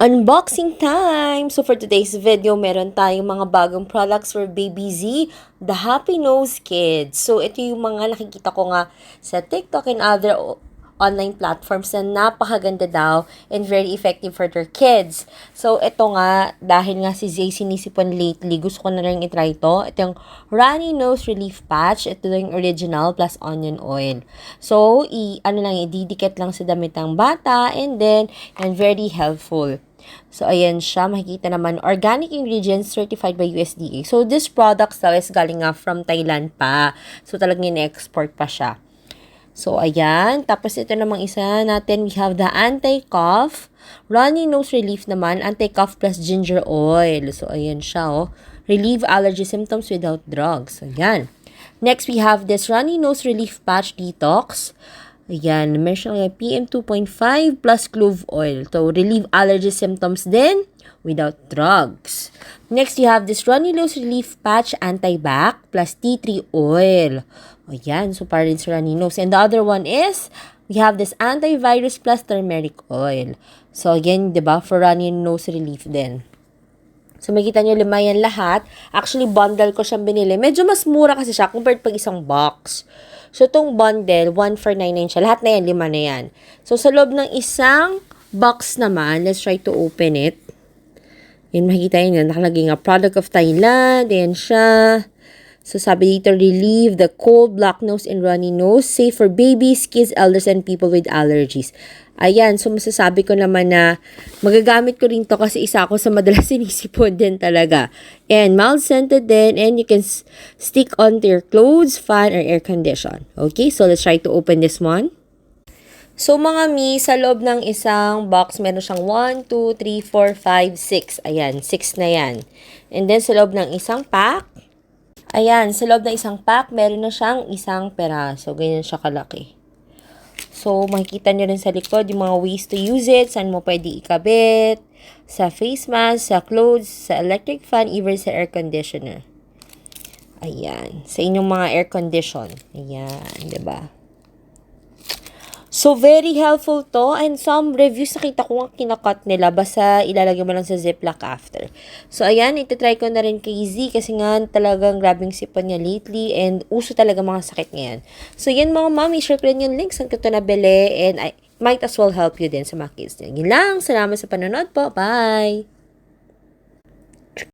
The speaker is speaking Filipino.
Unboxing time! So for today's video, meron tayong mga bagong products for Baby Z, the Happy Nose Kids. So ito yung mga nakikita ko nga sa TikTok and other online platforms na napakaganda daw and very effective for their kids. So ito nga, dahil nga si Zay sinisipon lately, gusto ko na rin itry ito. Ito yung Runny Nose Relief Patch. Ito yung original plus onion oil. So, i ano lang, ididikit lang sa damit ng bata and then, and very helpful. So, ayan siya. Makikita naman, organic ingredients certified by USDA. So, this product daw is galing nga from Thailand pa. So, talagang in-export pa siya. So, ayan. Tapos, ito namang isa natin, we have the anti-cough. Runny nose relief naman, anti-cough plus ginger oil. So, ayan siya, oh. Relieve allergy symptoms without drugs. Ayan. Next, we have this runny nose relief patch detox. Ayan, meron siyang PM 2.5 plus clove oil. So, relieve allergy symptoms din without drugs. Next, you have this runny nose relief patch anti-bac plus tea tree oil. Ayan, so para rin sa runny nose. And the other one is, we have this antivirus plus turmeric oil. So, again, di ba, for runny nose relief din. So, makita nyo lima yan lahat. Actually, bundle ko siyang binili. Medyo mas mura kasi siya compared pag isang box. So, itong bundle, 1 for 99 siya. Lahat na yan, lima na yan. So, sa loob ng isang box naman, let's try to open it. Yan, makikita yun. Nakalagay nga, product of Thailand. Ayan siya. So, sabi dito, relieve the cold, black nose, and runny nose. Safe for babies, kids, elders, and people with allergies. Ayan, so masasabi ko naman na magagamit ko rin to kasi isa ako sa madalas sinisipon din talaga. And mild scented din and you can stick onto your clothes, fan, or air condition. Okay, so let's try to open this one. So mga mi, sa loob ng isang box, meron siyang 1, 2, 3, 4, 5, 6. Ayan, 6 na yan. And then sa loob ng isang pack, ayan, sa loob ng isang pack, meron na siyang isang peraso. Ganyan siya kalaki. So, makikita nyo rin sa likod yung mga ways to use it, saan mo pwede ikabit, sa face mask, sa clothes, sa electric fan, even sa air conditioner. Ayan. Sa inyong mga air condition. Ayan, ba? So, very helpful to. And some reviews nakita ko nga kinakat nila. Basta ilalagay mo lang sa Ziploc after. So, ayan. Ito-try ko na rin kay Z. Kasi nga talagang grabing sipon niya lately. And uso talaga mga sakit ngayon. So, yan mga mami. Share ko rin yung link. Saan ko ito nabili. And I might as well help you din sa mga kids niya. Yun lang. Salamat sa panonood po. Bye!